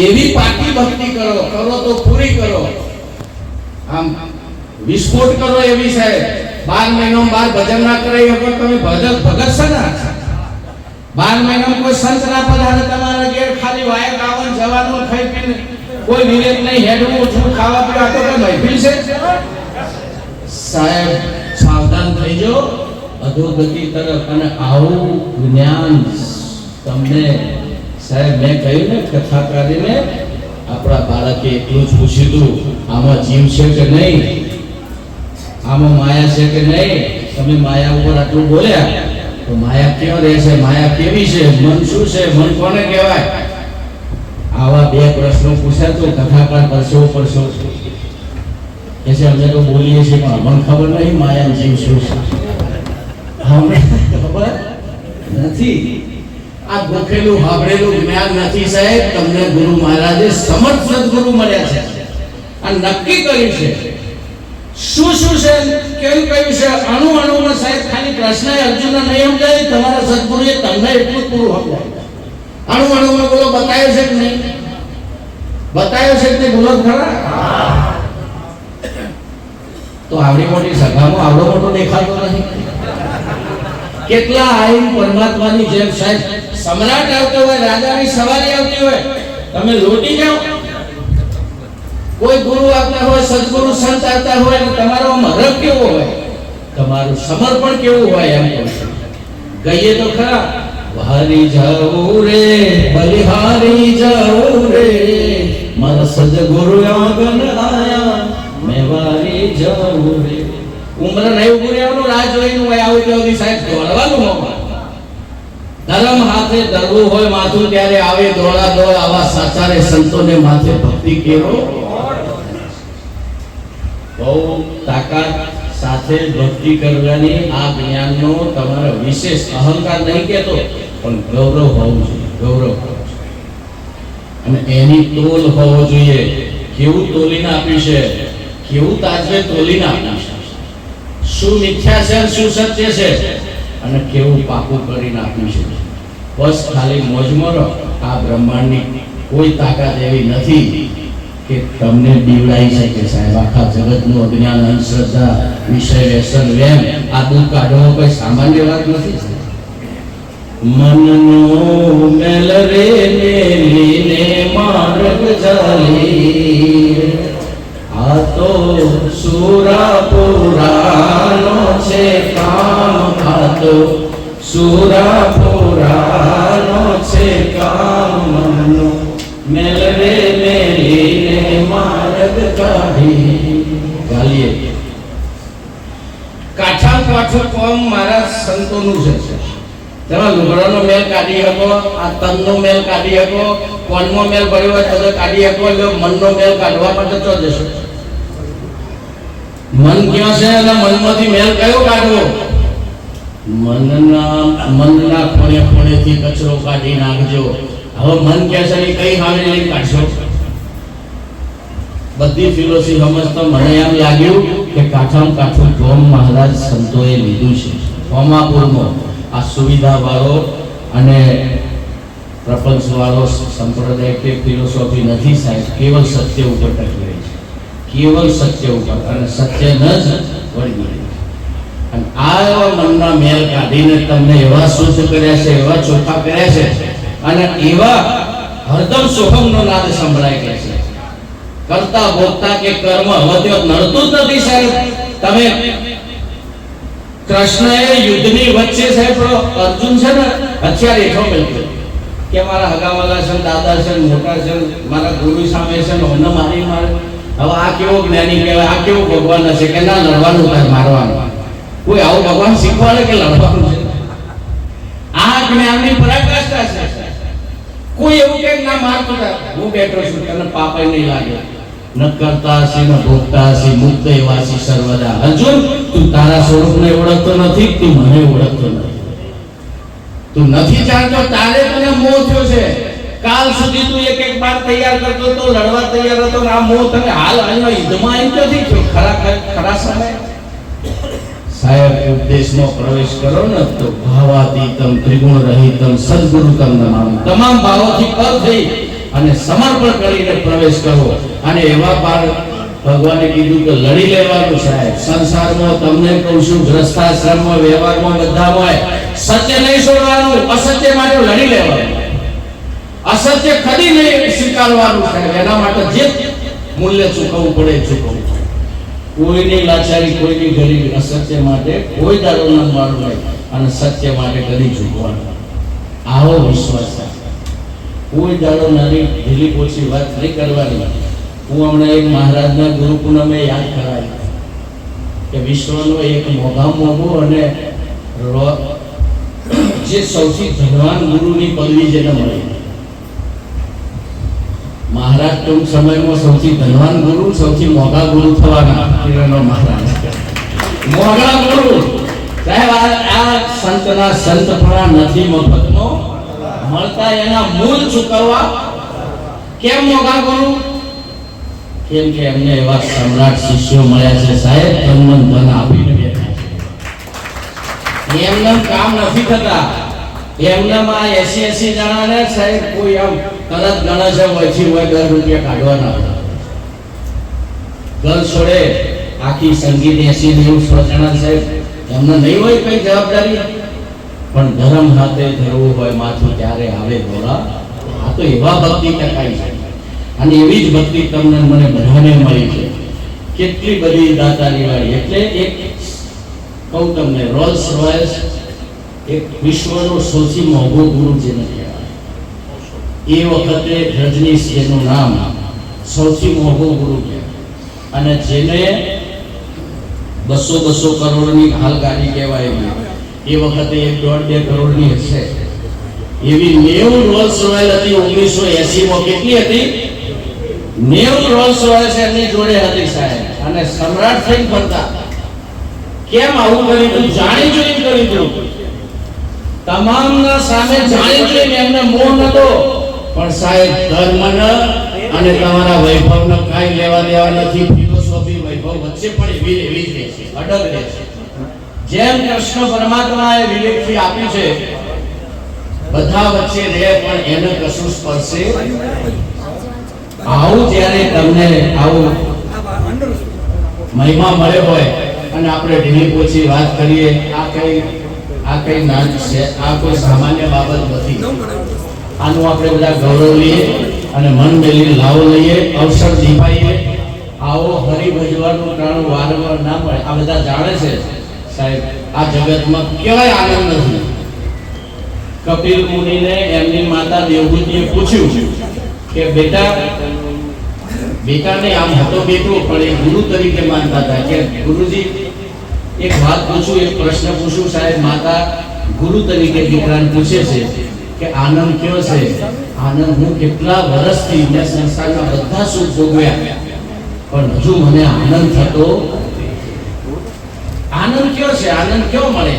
એવી પાકી ભક્તિ કરો કરો તો પૂરી કરો. આમ વિસ્ફોટ કરો એવી સાહેબ. બાર મહિનો બાર ભજન ના કરે વગર તમે ભજન ભગત ને? બાર મહિનો કોઈ સંત ના પધારે, તમારા ઘેર ખાલી વાયર ગાવન જવાનું ખાઈ પીને કોઈ વિવેક નહીં, હેડવું, ઓછું ખાવા પીવા તો કોઈ મહેફિલ છે? સાહેબ, સાવધાન થઈ જાઓ. અધોગતિ તરફ અને આવું જ્ઞાન તમને સાહેબ, મેં કહ્યું ને કથાકારીને આપણા બાળકે એટલું જ પૂછ્યું હતું, આમાં જીવ છે કે નહીં? આમાં માયા છે કે નહીં? તમે માયા ઉપર આટલું બોલ્યા? તો માયા ક્યાં રહે છે માયા કેવી છે? મન શું છે? મન કોને કહેવાય? આવા બે પ્રશ્નો પૂછ્યા તો કથાકાર પરસો પરસો. કે છે, અમે તો બોલીએ છીએ, પણ અમને ખબર નહીં માયા જીવ શું છે. અમને ખબર નથી. આ ગોખેલું, હાંભળેલું જ્ઞાન નથી સાહેબ. તમને ગુરુ મહારાજે સમર્થ સદગુરુ મળ્યા છે. આ નક્કી કર્યું છે. શું શું છે? કેવું કહ્યું છે? અણુ, અણુમાં સાહેબ, ખાલી કૃષ્ણ અર્જુનને નહીં સમજાય. તમારા સદગુરુએ તમને એટલું પૂરું સમજાય અણુ, અણુમાં બોલો બતાવ્યો છે કે નહીં? બતાવ્યો છે કે ભૂલો ખરા. તો આવડી મોટી સભામાં આવડો મોટો દેખાતો નથી. કેટલા આયુ પરમાત્માની જેમ સાહેબ સમ્રાટ આવતો હોય, રાજાની સવારી આવતી હોય, તમે લોટી જાઓ. કોઈ ગુરુ આવતા હોય, સદગુરુ સંત આવતા હોય તમારો હરખ કેવો હોય? તમારું સમર્પણ કેવું હોય એમ કહીએ તો ખરા વારી જાઉં રે, બલિહારી જાઉં રે, મારા સદગુરુ આગન આયા, મેં વારી જાઉં રે. ઉમર નહીં ઉભું રહેવાનું રાહ જોઈને હોય આવું ત્યાં સાહેબ દોડવાનું મોમાં ધર્મ હાથે ધરવું હોય માથું ત્યારે આવે દોડા દોડ આવા સાચારે સંતોને માથે ભક્તિ કેરો. બહુ તાકાત સાથે ભક્તિ કરવાની આ જ્ઞાનનો તમારો વિશેષ અહંકાર નહીં કહેતો, પણ ગૌરવ હોવું જોઈએ, ગૌરવ અને એની તોલ હોવો જોઈએ. કેવું તોલીને આપી છે કેવું તાજવે તોલીને આપી છે શું મિથ્યા છે શું સત્ય છે? અને કેવું પાકું કરી નાખ્યું છે. બસ ખાલી મોજમાં રહો. આ બ્રહ્માંડની કોઈ તાકાત એવી નથી કે તમને બીવડાઈ શકે સાહેબ. આખા જગતનું અજ્ઞાન, અંધશ્રદ્ધા, વિષય, વ્યસન, વેમ, આ દૂર કાઢવો કોઈ સામાન્ય વાત નથી મનનો મેલ રે મેલીને માર્ગ ચાલી. આ તો સુરા પુરાનો છે કામ ખાતો. સુરા પુરાનો છે કામ મનો મેલ રે મેલીને માર્ગ કાઢી. ગાલીએ. કાઠા કાઠો કોમ મારા સંતોનું છે. તમે લુગડાનો મેલ કાઢી શકો, આ તનનો મેલ કાઢી શકો કોણનો મેલ ભર્યો હોય તો કાઢી શકો, એટલે મનનો મેલ કાઢવા માટે તો જશો. મન ક્યાં છે અને મનમાંથી મેલ કયો કાઢવો? મનના મનના ખૂણે ખૂણેથી કચરો કાઢી નાખજો. હવે મન ક્યાં છે એ કઈ હામે લઈ કાઢશો. બધી ફિલોસી સમજતા મને એમ લાગ્યું કે કાઠામ કાઠું ગોમ મહારાજ સંતોએ લીધું છે. કોમાપુરનો આ સુવિધા વાળો અને પ્રપંચ વાળો સંપ્રદાય કે ફિલોસોફી નથી સાહેબ, કેવલ સત્ય ઉપર ટકી કેવલ સત્ય ઉપર અને સત્ય ન જ વળી. અને આ એવા મનના મેલ કાઢીને તમને એવા શુદ્ધ કર્યા છે, એવા ચોખ્ખા કર્યા છે, અને એવા હરદમ સોહમનો નાદ સંભળાય કે છે. કરતા ભોગતા કે કર્મ હવે નડતું જ નથી સાહેબ. તમે કૃષ્ણએ યુદ્ધની વચ્ચે સાહેબ, અર્જુન છે ને, હથિયાર હેઠો મેળવ્યો. કે મારા હગાવાલા છે દાદા છે મોટા છે મારા ગુરુ સામે છે ને મને મારી મારે. હવે આ કેવો જ્ઞાની કહેવાય? આ કેવો ભગવાન હશે કે ના, લડવાનું થાય મારવાનું? કોઈ આવું ભગવાન શીખવાડે કે લડવાનું છે? આ જ્ઞાનની પરાકાષ્ઠા છે. કોઈ એવું કે ના મારતો હું બેઠો છું, તને પાપ નહીં લાગે. ન કરતા હશે, ન ભોગતા છે મુક્ત એવાસી સર્વદા. અર્જુન તું તારા સ્વરૂપને ઓળખતો નથી, તું મને ઓળખતો નથી. તું નથી જાણતો, તારે તને મોહ થયો છે. કાલ સુધી તું એક એક બાર તૈયાર કરતો તો લડવા તૈયાર હતો ને આ મો તમે હાલ અહીંયા યુદ્ધમાં આવી નથી છો? ખરા ખરા સમય સાહેબ ઉપદેશમાં પ્રવેશ કરો ને તો ભાવાતીતમ ત્રિગુણ રહિતમ સદગુરુ તમ નમામિ. તમામ ભાવોથી પર થઈ અને સમર્પણ કરીને પ્રવેશ કરો. અને એવા પાર ભગવાને કીધું કે લડી લેવાનું સાહેબ. સંસારમાં તમને કહું છું ગ્રસ્તાશ્રમમાં વ્યવહારમાં બધામાં સત્ય નહીં છોડવાનું અસત્ય માટે લડી લેવાનું. અસત્ય કદી નહીં સ્વીકારવાનું છે. એના માટે જે મૂલ્ય ચૂકવવું પડે ચૂકવવું પડે. કોઈની લાચારી, કોઈની ગરીબી અસત્ય માટે કોઈ દાડો ન મારું નહીં અને સત્ય માટે કદી ચૂકવાનું આવો વિશ્વાસ. કોઈ દાડો નાની ઢીલી પોછી વાત નહીં કરવાની. હું હમણાં એક મહારાજના ગુરુ પૂનમે યાદ કરાવી. કે વિશ્વનો એક મોઘા મોઘો અને જે સૌથી ધનવાન ગુરુની પદવી જેને મળી. મહારાજ ટૂંક સમયમાં સૌથી ધનવાન ગુરુ, સૌથી મોંઘા ગુરુ થવાના. કિરણો મહારાજ મોંઘા ગુરુ. સાહેબ, આ આ સંતના સંતપણા નથી મફતનો. મળતા એના મૂળ ચૂકવવા કેમ મોંઘા ગુરુ? કેમ કે એમને એવા સમ્રાટ શિષ્યો મળ્યા છે સાહેબ તન ધન આપીને બેઠા છે. એમને કામ નથી થતા. એમનામાં એસી એસી જણાને સાહેબ કોઈ આમ તરત ગણે છે વચ્ચે હોય દર રૂપિયા કાઢવાના. ઘર છોડે, આખી સંગીત એસી નેવું સો સાહેબ તમને નહીં હોય કઈ જવાબદારી? પણ ધર્મ હાથે ધરવું હોય, માથું ત્યારે આવે ધોરા આ તો એવા ભક્તિ ટકાઈ છે. અને એવી જ ભક્તિ તમને મને બધાને મળી છે. કેટલી બધી દાતાની વાળી એટલે એક કહું તમને, રોલ્સ રોયલ્સ, એક વિશ્વનો સૌથી મોંઘો ગુરુ જેને કહેવાય. એ વખતે રજનીશ એનું નામ સૌથી મોંઘો ગુરુ અને જેને બસો બસો કરોડની હાલ ગાડી કહેવાય એ વખતે એક દોઢ બે કરોડની હશે. એવી નેવું રોલ્સ રોયલ હતી ઓગણીસો એસીમાં. કેટલી હતી? નેવું રોલ્સ રોયલ્સ એમની જોડે હતી સાહેબ. અને સમ્રાટ થઈને ફરતા. કેમ આવું કરી તું જાણી જોઈને કરી તું. તમામના સામે જાણી જોઈને એમને મોહ નતો. પણ સાહેબ ધર્મન અને તમારા વૈભવનો કાંઈ લેવા દેવા નથી, ફિલોસોફી વૈભવ વચ્ચે પણ એવી એવી જ રહે છે, અડગ રહે છે. જેમ કૃષ્ણ પરમાત્માએ વિવેકથી આપ્યું છે, બધા વચ્ચે રહે પણ એને કશું સ્પર્શે આવું જ્યારે તમને આવું મહિમા મળ્યો હોય અને આપણે ઢીલી પોચી વાત કરીએ, આ કઈ આ કઈ નાન છે, આ કોઈ સામાન્ય બાબત નથી. આનું આપણે બધા ગૌરવ લઈએ અને મન મેલી લાવો લઈએ, અવસર દીપાઈએ આવો હરી ભજવાનું ટાણું વારંવાર ના મળે. આ બધા જાણે છે, સાહેબ, આ જગતમાં કેવાય આનંદ નથી. કપિલ મુનિને એમની માતા દેવભૂતિએ પૂછ્યું કે, બેટા, બેટાને આમ હતો બેટો, પણ એ ગુરુ તરીકે માનતા હતા. કે, ગુરુજી, એક વાત પૂછું, એક પ્રશ્ન પૂછું, સાહેબ, માતા ગુરુ તરીકે દીકરાને પૂછે છે. કે આનંદ કયો છે? આનંદ હું કેટલા વર્ષથી સંસારના બધા સુખ ભોગવ્યા. પણ હજુ મને આનંદ થતો આનંદ કયો છે? આનંદ કયો મળે?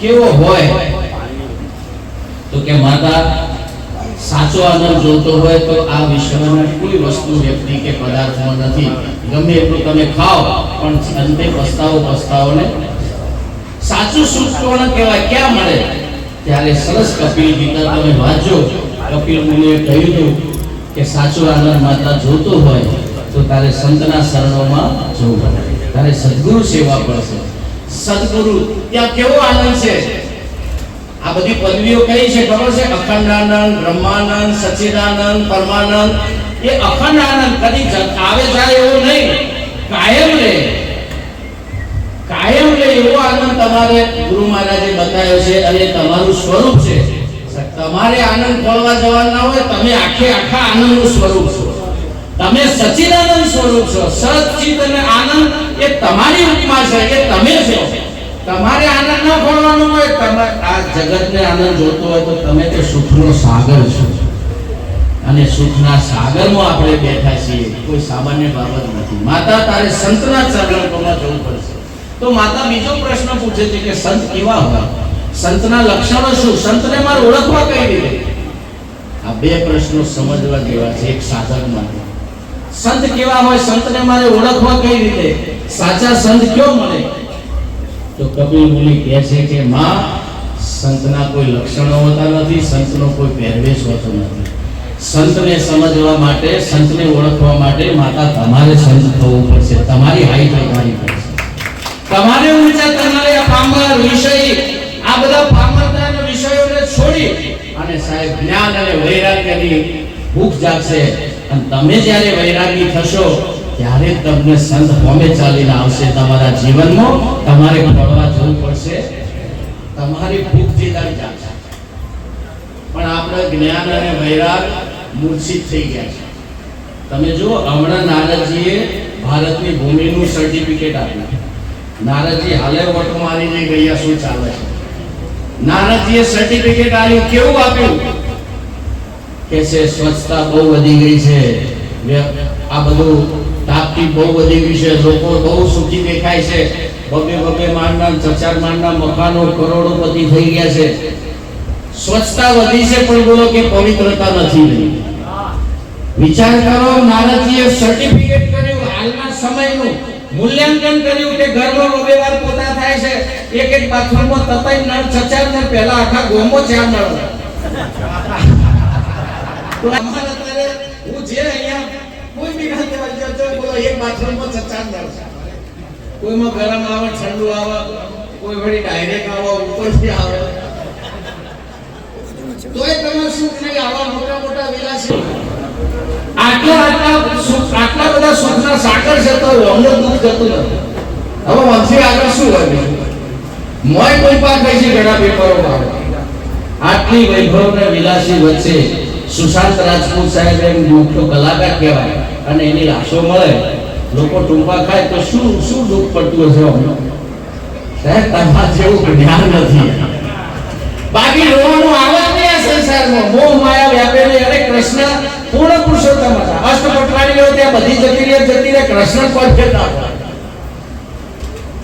કેવો હોય? તો કે માતા, સાચો આનંદ જોતો હોય તો આ વિશ્વમાં કોઈ વસ્તુ વ્યક્તિ કે પદાર્થમાં નથી. ગમે એટલું તમે ખાઓ, પણ અંતે પસ્તાવો પસ્તાવો ને સાચું સુખ કોણ કહેવાય? ક્યાં મળે? ત્યારે સરસ કપિલ ગીતા તમે વાંચો. કપિલ મુનિએ કહ્યું હતું કે સાચો આનંદ માતા જોતો હોય તો તારે સંતના શરણોમાં જવું તારે સદગુરુ સેવા પડશે. સદગુરુ, ત્યાં કેવો આનંદ છે? આ બધી પદવીઓ કઈ છે ખબર છે? અખંડાનંદ, બ્રહ્માનંદ, સચિદાનંદ, પરમાનંદ. એ અખંડ આનંદ કદી આવે જાય એવો નહીં. કાયમ રહે કાયમ રહે એવો આનંદ તમારે ગુરુ મહારાજે બતાવ્યો છે અને તમારું સ્વરૂપ છે. તમારે આનંદ ખોળવા જવાના હોય, તમે આખે આખા આનંદનું સ્વરૂપ છો. તમે સચિદાનંદ સ્વરૂપ છો. સચિત અને આનંદ એ તમારી ઉપમા છે, એ તમે છો. તમારે આનંદ ન ખોળવાનો હોય, તમે આ જગતને આનંદ જોતો હોય તો તમે તો સુખનો સાગર છો. અને સુખના સાગરમાં આપણે બેઠા છીએ. કોઈ સામાન્ય બાબત નથી. માતા, તારે સંતના ચરણોમાં જવું પડશે. તો માતા બીજો પ્રશ્ન પૂછે છે કે સંત કેવા હોય? સંતના લક્ષણો શું? સંતને મારે ઓળખવા કઈ રીતે? આ બે પ્રશ્નો સમજવા જેવા છે, એક સાધક માટે. સંત કેવા હોય? સંતને મારે ઓળખવા કઈ રીતે? સાચા સંત કયો મળે? તો કપિલ મુનિ કહે છે કે, માં, સંતના કોઈ લક્ષણો હોતા નથી, સંતનો કોઈ પહેરવેશ હોતો નથી. સંતને સમજવા માટે, સંતને ઓળખવા માટે માતા તમારે સંત થવું પડશે. તમારી હાઈટ કરવાની પડશે તમારે ઊંચા તમારે આ પામર વિષય, આ બધા પામરતાના વિષયોને છોડી અને સાહેબ જ્ઞાન અને વૈરાગ્યની ભૂખ જાગશે. અને તમે જ્યારે વૈરાગી થશો, ત્યારે તમને સંત હોમે ચાલીને આવશે તમારા જીવનમાં. તમારે ફળવા જવું પડશે. તમારી ભૂખ જીતાવી જાગશે. પણ આપણે જ્ઞાન અને વૈરાગ મૂર્છિત થઈ ગયા છે. તમે જુઓ, હમણાં નારદજીએ ભારતની ભૂમિનું સર્ટિફિકેટ આપ્યું. નારદજી, હાલે ઓટો મારીને ગયા શું ચાલે છે? નારદજીએ સર્ટિફિકેટ આપ્યું, કેવું આપ્યું? કે છે, સ્વચ્છતા બહુ વધી ગઈ છે. આ બધું તાપતી બહુ વધી ગઈ છે. લોકો બહુ સુખી દેખાય છે. બબે બબે માળના ચચાર માળના મકાનો કરોડોપતિ થઈ ગયા છે. સ્વચ્છતા વધી છે, પણ બોલો કે પવિત્રતા નથી રહી. વિચાર કરો, નારદજીએ સર્ટિફિકેટ કર્યું હાલના સમયનું. મૂલ્યાંકન કર્યું કે ઘરમાં બબે વાર પોતા થાય છે. એક એક બાથરૂમમાં તપાઈ નળ, ચચાર ને પહેલા આખા ગોમો ચાર નળ તો અમારે અત્યારે હું જે અહીંયા કોઈ બી ખાતે વાંચો તો બોલો, એક બાથરૂમમાં ચચાર નળ કોઈમાં ગરમ આવે, ઠંડુ આવે, કોઈ વળી ડાયરેક્ટ આવે, ઉપરથી આવે. તોય તમે શું નહીં, આવા મોટા મોટા વિલાસી. સુખ આટલા બધા સુખના સાકર છે તો અમને દુઃખ જતું નથી. હવે વંશી આગળ શું હોય મોય કોઈ પાક થઈ છે ઘણા પેપરોમાં આટલી વૈભવ ને વિલાસી વચ્ચે સુશાંત રાજપૂત સાહેબ એમ મોટો કલાકાર કહેવાય અને એની લાશો મળે. લોકો ટૂંપા ખાય તો શું શું દુઃખ પડતું હશે અમને? સાહેબ, તમારા જેવું જ્ઞાન નથી. બાકી રોવાનું આવે સંસારમાં મોહ, માયા, વ્યાપેલી અને કૃષ્ણ પૂર્ણ પુરુષોત્તમ હતા. અષ્ટપટરાણીઓ ત્યાં બધી જતી રહે જતી રહે, કૃષ્ણ કોણ જતા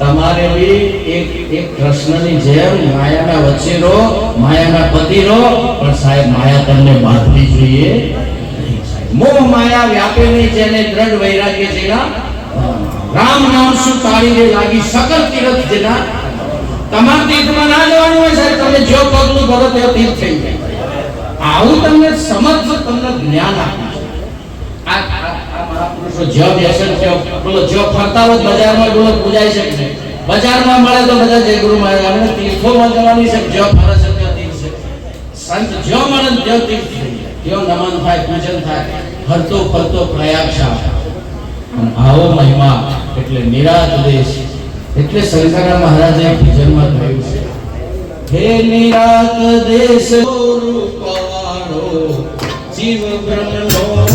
તમારે બી એક એક કૃષ્ણની જેમ માયાના વચ્ચે રહો માયાના પતિ રહો પણ સાહેબ માયા તમને બાંધવી જોઈએ મોહ, માયા, વ્યાપેલી જેને દ્રઢ વૈરાગ્ય જેના, રામ નામ શું તાળીને લાગી સકલ તીરથ જેના, તમાર તીર્થમાં ના જવાનું હોય સાહેબ, તમે જો પગલું ભરો તે તીર્થ થઈ જાય. આવું તમને સમજ તમને જ્ઞાન આપ્યું આ આ- આ મહાપુરુષો જ્યાં બેસે બોલો, જ્યાં ફરતા હોય બજારમાં બોલો થાય ફરતો ફરતો પ્રયાગ શાહ આવો મહિમા એટલે નિરાત દેશ, એટલે શંકરા મહારાજે ભજનમાં કહ્યું છે નિરાત દેશ જીવ બ્રહ્મનો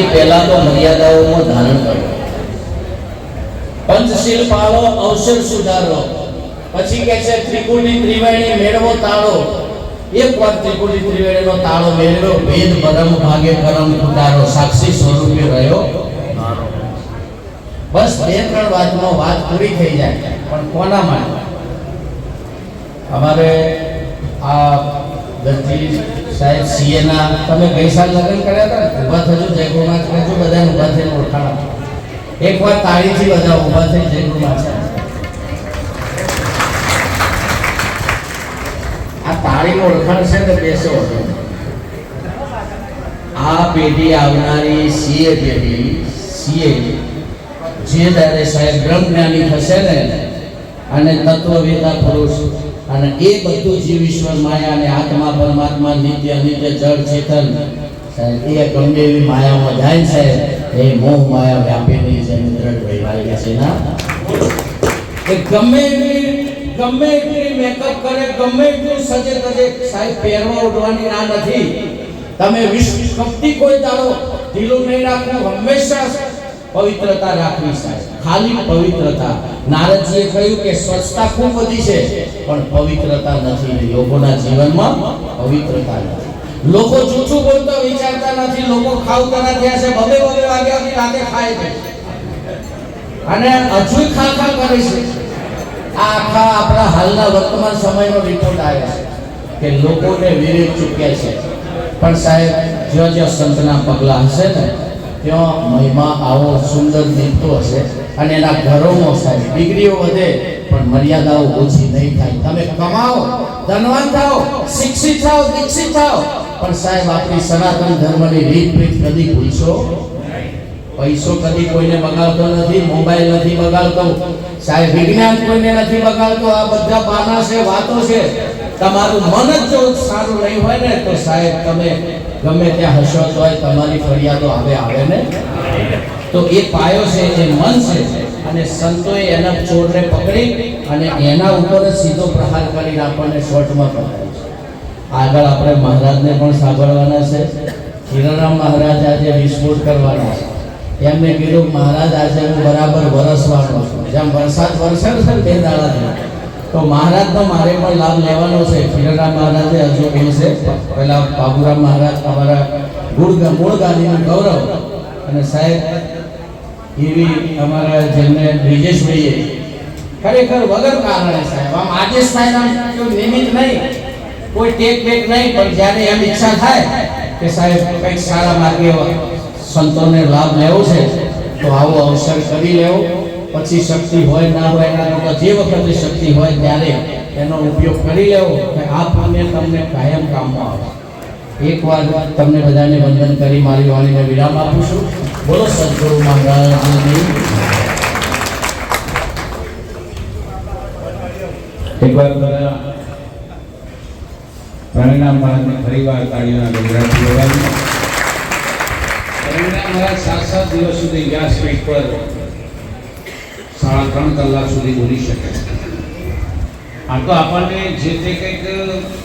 સુધારો પહેલા તો મર્યાદાઓમાં ધારણ કરો. પંચશીલ પાળો અવસર સુધારો. પછી કે છે ત્રિકુટી ત્રિવેણી મેળવો તાળો. એક વાર ત્રિકુટી ત્રિવેણીનો તાળો મેળવ્યો ભેદ પરમ ભાગે પરમ ઉતારો. સાક્ષી સ્વરૂપે રહ્યો બસ બે ત્રણ વાતમાં વાત પૂરી થઈ જાય. પણ કોના માટે? અમારે આ દત્તી સાહેબ સીએ ના તમે ગઈ સાલ લગ્ન કર્યા હતા ઊભા થજો જય ગુરુનાથ કહેજો, બધાને ઊભા થઈને ઓળખાણ. એક વાર તાળીથી બધા ઊભા થઈ જય ગુરુનાથ આ તાળીનું ઓળખાણ છે ને બેસો આ પેઢી આવનારી સીએ પેઢી, સીએ, જે ત્યારે સાહેબ બ્રહ્મજ્ઞાની થશે ને, અને તત્વવેતા પુરુષ અને એ બધું જીવ ઈશ્વર માયા અને આત્મા પરમાત્મા નિત્ય અનિત્ય જળ ચેતન. એ ગમે એવી માયામાં જાય છે એ મોહ માયા વ્યાપી નહીં છે દ્રઢ વૈવાહિક છે ના? એ ગમે ગમે એટલી મેકઅપ કરે, ગમે એટલું સજે તજે, સાહેબ, પહેરવા ઉઠવાની ના નથી. તમે વિશ્વ કપટી કોઈ દાડો ઢીલું નહીં રાખવું, હંમેશા પવિત્રતા રાખવી સાહેબ. ખાલી પવિત્રતા. નારદજીએ કહ્યું કે સ્વચ્છતા ખૂબ વધી છે, પણ પવિત્રતા નથી. લોકોના જીવનમાં પવિત્રતા નથી. લોકો જૂઠું બોલતા વિચારતા નથી. લોકો ખાવતા થયા છે, બબે બબે વાગ્યા રાતે ખાય છે. અને હજુ ખા ખા કરે છે. આ આખા આપણા હાલના વર્તમાન સમયનો રિપોર્ટ આવે છે કે લોકોને વિરેક ચૂક્યા છે. પણ સાહેબ, જ્યાં જ્યાં સંતના પગલાં હશે ને ત્યાં મહિમા આવો સુંદર દીપતો હશે અને એના ઘરોમાં સાહેબ ડિગ્રીઓ વધે, પણ મર્યાદાઓ ઓછી નહીં થાય. તમે કમાઓ ધનવાન થાઓ, શિક્ષિત થાઓ, દીક્ષિત થાઓ. પણ સાહેબ, આપણી સનાતન ધર્મની રીત રીત કદી ભૂલશો? પૈસો કદી કોઈને બગાડતો નથી, મોબાઈલ નથી બગાડતો. સાહેબ, વિજ્ઞાન કોઈને નથી બગાડતો. આ બધા બાના છે, વાતો છે. તમારું મન જ જો સારું નહીં હોય ને, તો સાહેબ તમે ગમે ત્યાં હશો તો તમારી ફરિયાદો આવે આવે ને? તો એ પાયો છે, એ મન છે. અને સંતોએ એના ચોરને પકડી અને એના ઉપર જ સીધો પ્રહાર કરીને આપણને શોર્ટમાં પકડાય છે આગળ આપણે મહારાજને પણ સાંભળવાના છે. હિરણરામ મહારાજ આજે વિસ્ફોટ કરવાના છે. એમને કીધું, મહારાજ, આજે હું બરાબર વરસવાનો છું. જેમ વરસાદ વરસે ને સર બે દાડાથી. તો મહારાજનો મારે પણ લાભ લેવાનો છે. હિરારામ મહારાજે હજુ છે પેલા બાબુરામ મહારાજ અમારા મૂળ મૂળ ગાંધીનું ગૌરવ અને સાહેબ એવી અમારા જેમને બ્રિજેશભાઈએ ખરેખર વગર કારણે સાહેબ, આમ આજે સાહેબ કોઈ નિમિત્ત નહીં, કોઈ ટેક બેક નહીં, પણ જ્યારે એમ ઈચ્છા થાય કે સાહેબ કંઈક સારા માર્ગે સંતોને લાભ લેવો છે, તો આવો અવસર કરી લેવો. પછી શક્તિ હોય, ના હોય, એના કરતાં જે વખતે શક્તિ હોય ત્યારે એનો ઉપયોગ કરી લેવો કે આ પુણ્ય તમને કાયમ કામમાં આવે. એકવાર તમને બધાને વંદન કરી મારી વાણીને વિરામ આપું છું. બોલો સદગુરુ મહારાજની. એકવાર બધા પ્રાણીનામ મહારાજને ફરીવાર તાળીઓના ગુજરાતી બોલાવી પ્રાણીનામ મહારાજ સાત સાત દિવસ સુધી વ્યાસપીઠ પર સાડા ત્રણ કલાક સુધી બોલી શકે. આ તો આપણને જે તે કંઈક